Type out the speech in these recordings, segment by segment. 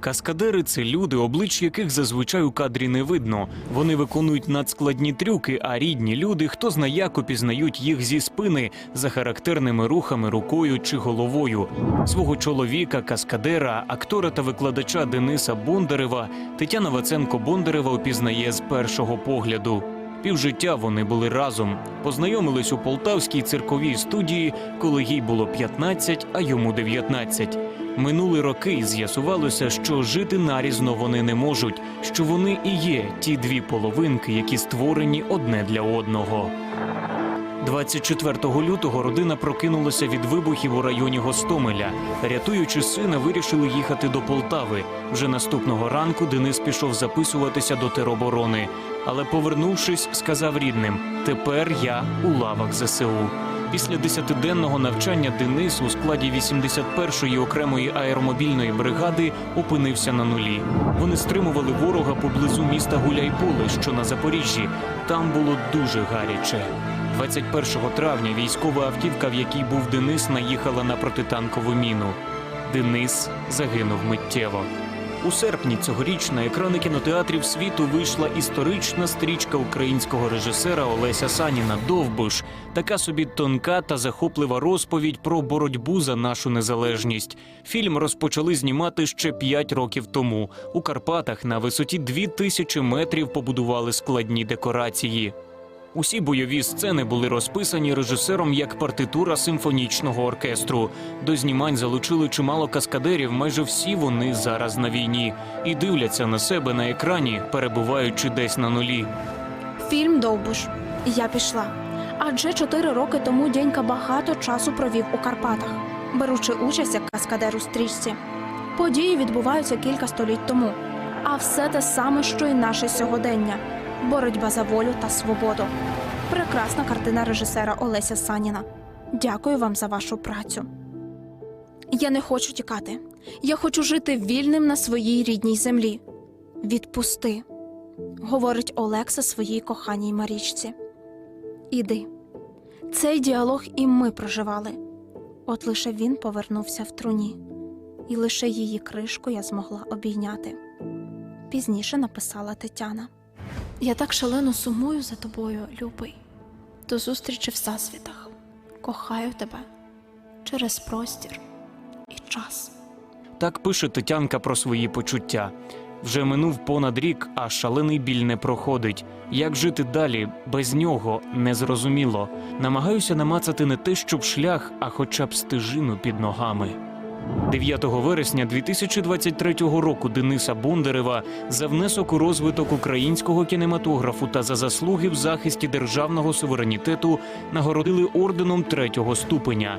Каскадери це люди, облич яких зазвичай у кадрі не видно. Вони виконують надскладні трюки, а рідні люди, хто зна як опізнають їх зі спини за характерними рухами рукою чи головою. Свого чоловіка, каскадера, актора та викладача Дениса Бондарева Тетяна Ваценко Бондарева опізнає з першого погляду. Півжиття вони були разом. Познайомились у полтавській цирковій студії, коли їй було 15, а йому 19. Минули роки з'ясувалося, що жити нарізно вони не можуть, що вони і є ті дві половинки, які створені одне для одного. 24 лютого родина прокинулася від вибухів у районі Гостомеля. Рятуючи сина, вирішили їхати до Полтави. Вже наступного ранку Денис пішов записуватися до тероборони. Але, повернувшись, сказав рідним: тепер я у лавах ЗСУ. Після десятиденного навчання Денис у складі 81-ї окремої аеромобільної бригади опинився на нулі. Вони стримували ворога поблизу міста Гуляйполе, що на Запоріжжі. Там було дуже гаряче. 21 травня військова автівка, в якій був Денис, наїхала на протитанкову міну. Денис загинув миттєво. У серпні цьогоріч на екрани кінотеатрів світу вийшла історична стрічка українського режисера Олеся Саніна Довбуш. Така собі тонка та захоплива розповідь про боротьбу за нашу незалежність. Фільм розпочали знімати ще 5 років тому. У Карпатах на висоті 2000 метрів побудували складні декорації. Усі бойові сцени були розписані режисером як партитура симфонічного оркестру. До знімань залучили чимало каскадерів. Майже всі вони зараз на війні і дивляться на себе на екрані, перебуваючи десь на нулі. Фільм Довбуш. Я пішла. Адже чотири роки тому дядька багато часу провів у Карпатах, беручи участь як каскадер у стрічці. Події відбуваються кілька століть тому. А все те саме, що й наше сьогодення боротьба за волю та свободу. Прекрасна картина режисера Олеся Саніна. Дякую вам за вашу працю. Я не хочу тікати. Я хочу жити вільним на своїй рідній землі. Відпусти говорить Олекса своїй коханій Марічці. Іди. Цей діалог і ми проживали. От лише він повернувся в труні, і лише її кришку я змогла обійняти. Пізніше написала Тетяна. Я так шалено сумую за тобою, любий. До зустрічі в засвітах. Кохаю тебе через простір і час. Так пише Тетянка про свої почуття. Вже минув понад рік, а шалений біль не проходить. Як жити далі без нього незрозуміло. Намагаюся намацати не те, щоб шлях, а хоча б стежину під ногами. 9 вересня 2023 року Дениса Бондарева за внесок у розвиток українського кінематографу та за заслуги в захисті державного суверенітету нагородили орденом третього ступеня.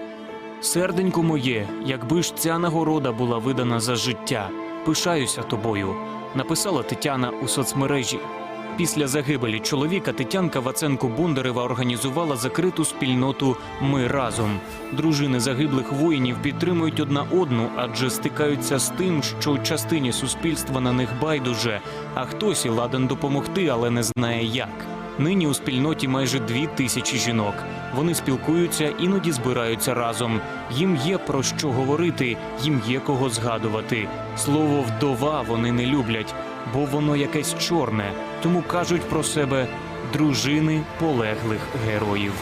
Серденько моє, якби ж ця нагорода була видана за життя, пишаюся тобою, написала Тетяна у соцмережі. Після загибелі чоловіка Тетянка Ваценко Бондарева організувала закриту спільноту Ми разом. Дружини загиблих воїнів підтримують одна одну, адже стикаються з тим, що частині суспільства на них байдуже, а хтось і ладен допомогти, але не знає як. Нині у спільноті майже дві тисячі жінок. Вони спілкуються, іноді збираються разом. Їм є про що говорити, їм є кого згадувати. Слово вдова вони не люблять, бо воно якесь чорне. Тому кажуть про себе дружини полеглих героїв.